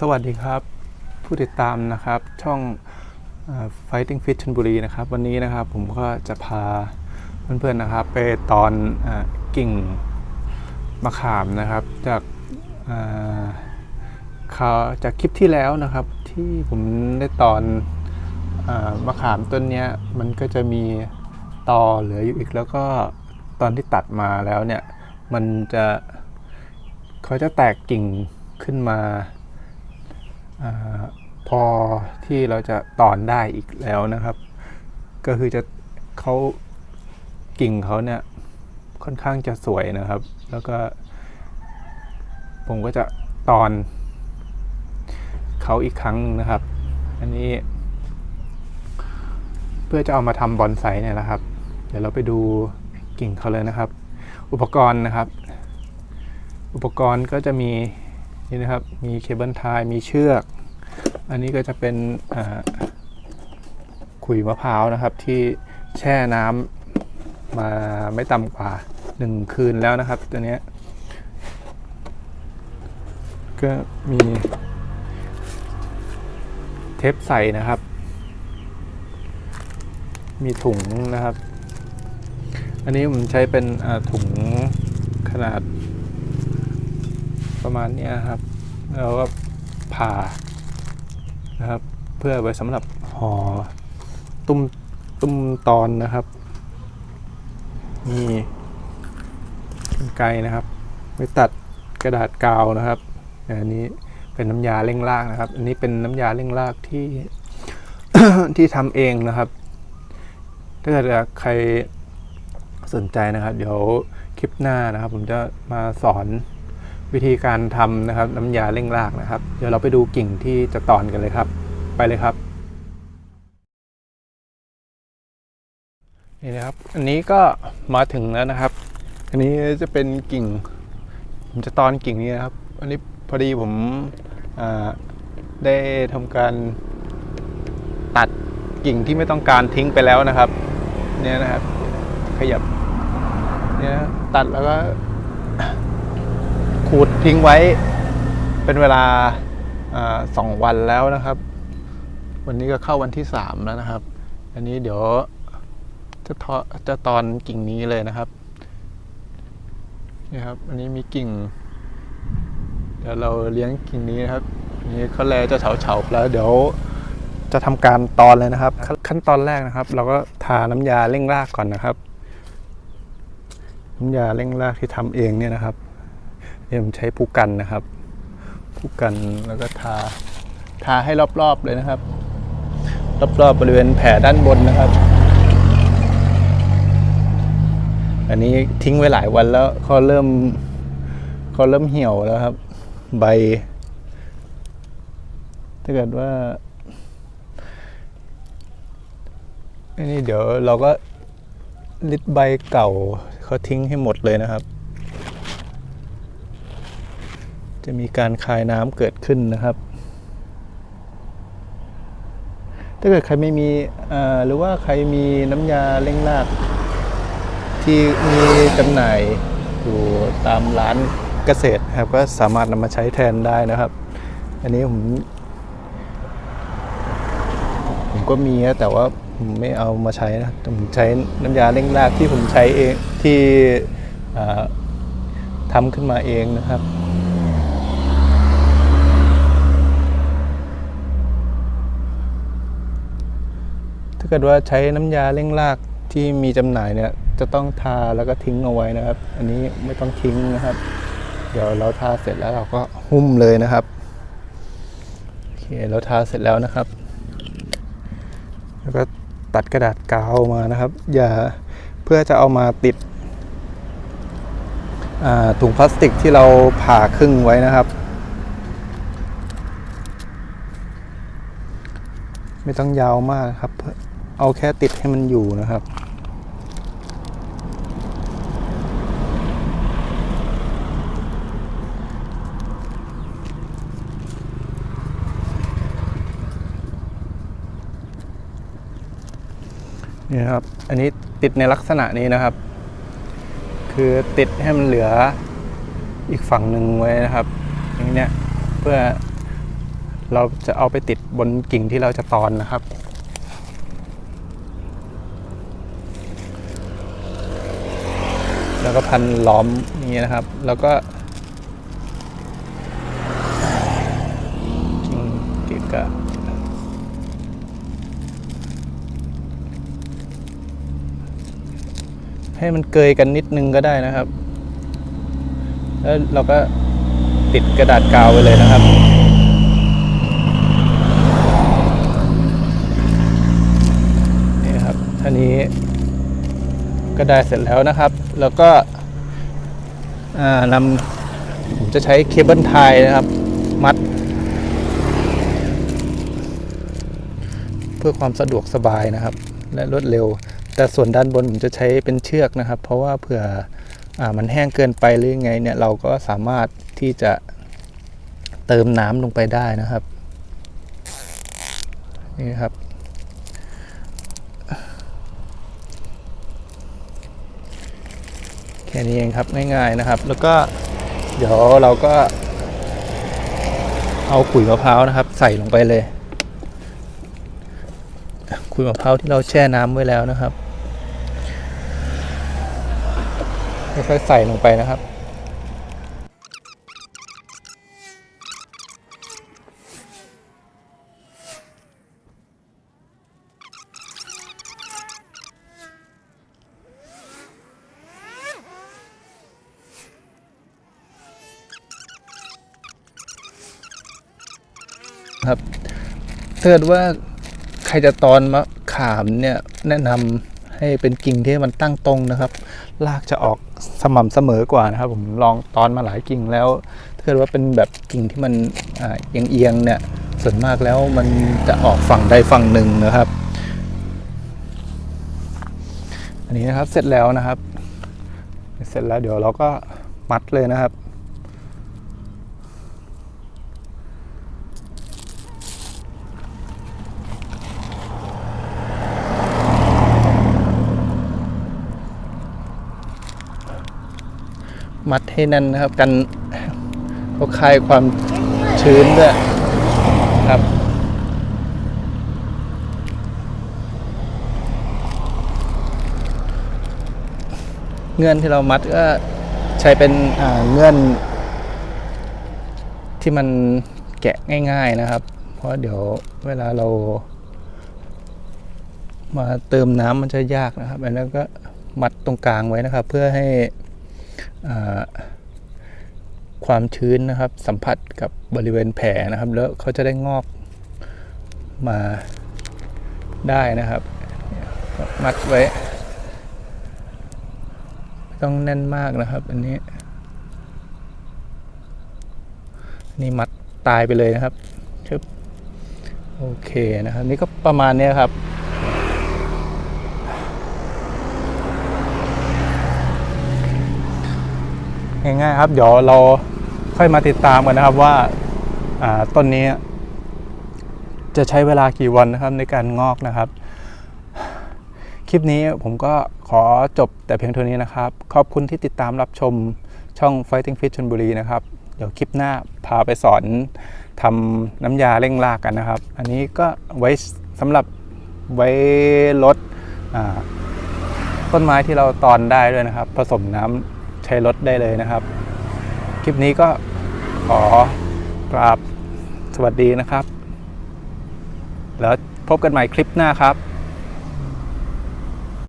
สวัสดีครับ ผู้ติดตามนะครับช่อง Fighting Fit ชลบุรีนะครับ วันนี้นะครับผมก็จะพาเพื่อนๆนะครับ ไปตอนอกิ่งมะขามนะครับ จากอ่าข่าวจากคลิปที่แล้วนะครับ ที่ผมได้ตอนอมะขามต้นเนี้ยมันก็จะมีตอเหลืออยู่อีกแล้วก็ตอนที่ตัดมาแล้วเนี่ย มันจะเขาจะแตกกิ่งขึ้นมา อพอที่เราจะตอนได้อีกแล้วนะครับ ก็คือจะเขากิ่งเขาเนี่ยค่อนข้างจะสวยนะครับ แล้วก็ ผมก็จะตอนเขาอีกครั้งนะครับ อันนี้ เพื่อจะเอามาทำบอนไซเนี่ยนะครับ เดี๋ยวเราไปดูกิ่งเขาเลยนะครับ อุปกรณ์นะครับ อุปกรณ์ก็จะมี นี่นะครับ มีเคเบิลไทยมีเชือก อันนี้ก็จะเป็นขุยมะพร้าวนะครับ ที่แช่น้ำมาไม่ต่ำกว่าหนึ่งคืนแล้วนะครับตัวนี้ก็มีเทปใส่นะครับ มีถุงนะครับ อันนี้ผมใช้เป็นถุงขนาด ประมาณนี้ครับแล้วก็ผ่านะครับ เพื่อไว้สำหรับห่อตุ้มตุ้มตอนนะครับมีกรรไกรนะครับไว้ตัดกระดาษกาวนะครับอันนี้เป็นน้ำยาเร่งรากนะครับ อันนี้เป็นน้ำยาเร่งรากที่ที่ทำเองนะครับ ถ้าเกิดใครสนใจนะครับ เดี๋ยวคลิปหน้านะครับ ผมจะมาสอน วิธีการทำนะครับน้ำยาเร่งรากนะครับ เดี๋ยวเราไปดูกิ่งที่จะตอนกันเลยครับ ไปเลยครับนี่นะครับ อันนี้ก็มาถึงแล้วนะครับ อันนี้จะเป็นกิ่ง ผมจะตอนกิ่งนี้นะครับ อันนี้พอดีผมได้ทำการตัดกิ่งที่ไม่ต้องการทิ้งไปแล้วนะครับ เนี่ยนะครับ ขยับเนี่ยตัดแล้วก็ ขูดทิ้งไว้เป็นเวลาอสองวันแล้วนะครับ วันนี้ก็เข้าวันที่สามแล้วนะครับ อันนี้เดี๋ยวจะทอจะตอนกิ่งนี้เลยนะครับนี่ครับ อันนี้มีกิ่ง เดี๋ยวเราเลี้ยงกิ่งนี้นะครับอันนี้เขาแลจะเฉาๆแล้ว เดี๋ยวจะทำการตอนเลยนะครับ ขั้นตอนแรกนะครับ เราก็ทาน้ำยาเร่งรากก่อนนะครับ น้ำยาเร่งรากที่ทำเองเนี่ยนะครับ เนี่ยผมใช้ผู้กันนะครับ ผู้กันแล้วก็ทา ทาให้รอบๆเลยนะครับ รอบๆบริเวณแผลด้านบนนะครับ อันนี้ทิ้งไว้หลายวันแล้วเขาเริ่มเขาเริ่มเหี่ยวแล้วครับ ใบ ถ้าเกิดว่าอันนี้เดี๋ยวเราก็ลิดใบเก่าเขาทิ้งให้หมดเลยนะครับ จะมีการคายน้ำเกิดขึ้นนะครับ ถ้าเกิดใครไม่มีหรือว่าใครมีน้ำยาเร่งราก ที่มีจำหน่ายอยู่ตามร้านเกษตรครับก็สามารถนำมาใช้แทนได้นะครับ อันนี้ผม ผมก็มีนะแต่ว่าผมไม่เอามาใช้นะผมใช้น้ำยาเร่งรากที่ผมใช้เองที่ทำขึ้นมาเองนะครับ เกิดว่าใช้น้ำยาเร่งรากที่มีจำหน่ายเนี่ยจะต้องทาแล้วก็ทิ้งเอาไว้นะครับ อันนี้ไม่ต้องทิ้งนะครับ เดี๋ยวเราทาเสร็จแล้วเราก็หุ้มเลยนะครับโอเคเราทาเสร็จแล้วนะครับ แล้วก็ตัดกระดาษกาวมานะครับ อย่าเพื่อจะเอามาติดถุงพลาสติกที่เราผ่าครึ่งไว้นะครับ ไม่ต้องยาวมากครับ เอาแค่ติดให้มันอยู่นะครับนี่ครับ อันนี้ติดในลักษณะนี้นะครับ คือติดให้มันเหลืออีกฝั่งหนึ่งไว้นะครับ อย่างเนี้ยเพื่อเราจะเอาไปติดบนกิ่งที่เราจะตอนนะครับ แล้วก็พันล้อมนี้นะครับ แล้วก็กิ่งกิกะให้มันเกยกันนิดนึงก็ได้นะครับ แล้วเราก็ติดกระดาษกาวไว้เลยนะครับนี่ครับท่านี้ ก็ได้เสร็จแล้วนะครับ แล้วก็นำผมจะใช้เคเบิลไทยนะครับ มัด เพื่อความสะดวกสบายนะครับ และรวดเร็ว แต่ส่วนด้านบนผมจะใช้เป็นเชือกนะครับ เพราะว่าเผื่ออมันแห้งเกินไปหรือไงเนี่ยเราก็สามารถที่จะเติมน้ำลงไปได้นะครับ นี่ครับ ค่นี้เองครับง่ายๆนะครับ แล้วก็เดี๋ยวเราก็ เอาขุยมะพร้าวนะครับ ใส่ลงไปเลย ขุยมะพร้าวที่เราแช่น้ำไว้แล้วนะครับค่อยๆใส่ลงไปนะครับ ถ้าเกิดว่าใครจะตอนมะขามเนี่ยแนะนำให้เป็นกิ่งที่มันตั้งตรงนะครับรากจะออกสม่ำเสมอกว่านะครับ ผมลองตอนมาหลายกิ่งแล้ว ถ้าเกิดว่าเป็นแบบกิ่งที่มันเอ่าเอียงเนี่ยส่วนมากแล้วมันจะออกฝั่งใดฝั่งหนึ่งนะครับ อันนี้นะครับเสร็จแล้วนะครับ เสร็จแล้วเดี๋ยวเราก็มัดเลยนะครับ มัดให้แน่นนะครับ กันเขาคลายความชื้นด้วยครับเงื่อนที่เรามัดก็ใช้เป็นเงื่อน ที่มันแกะง่าย ๆนะครับ เพราะเดี๋ยวเวลาเรา มาเติมน้ำมันจะยากนะครับอันนั้นก็มัดตรงกลางไว้นะครับ เพื่อให้ ความชื้นนะครับ สัมผัสกับบริเวณแผลนะครับ แล้วเขาจะได้งอกมาได้นะครับมัดไว้ต้องแน่นมากนะครับ อันนี้ นี่มัดตายไปเลยนะครับชึบโอเคนะครับ นี่ก็ประมาณนี้ครับ ง่ายๆครับ เดี๋ยวเราค่อยมาติดตามกันนะครับว่าาต้นนี้ จะใช้เวลากี่วันนะครับในการงอกนะครับ คลิปนี้ผมก็ขอจบแต่เพียงเท่านี้นะครับ ขอบคุณที่ติดตามรับชมช่อง Fighting Fish ชลบุรีนะครับ เดี๋ยวคลิปหน้าพาไปสอนทำน้ำยาเร่งรากกันนะครับ อันนี้ก็ไว้สำหรับไว้ลดต้นไม้ที่เราตอนได้ด้วยนะครับ ผสมน้ำ ช้รถได้เลยนะครับ คลิปนี้ก็ขอกราบสวัสดีนะครับ แล้วพบกันใหม่คลิปหน้าครับ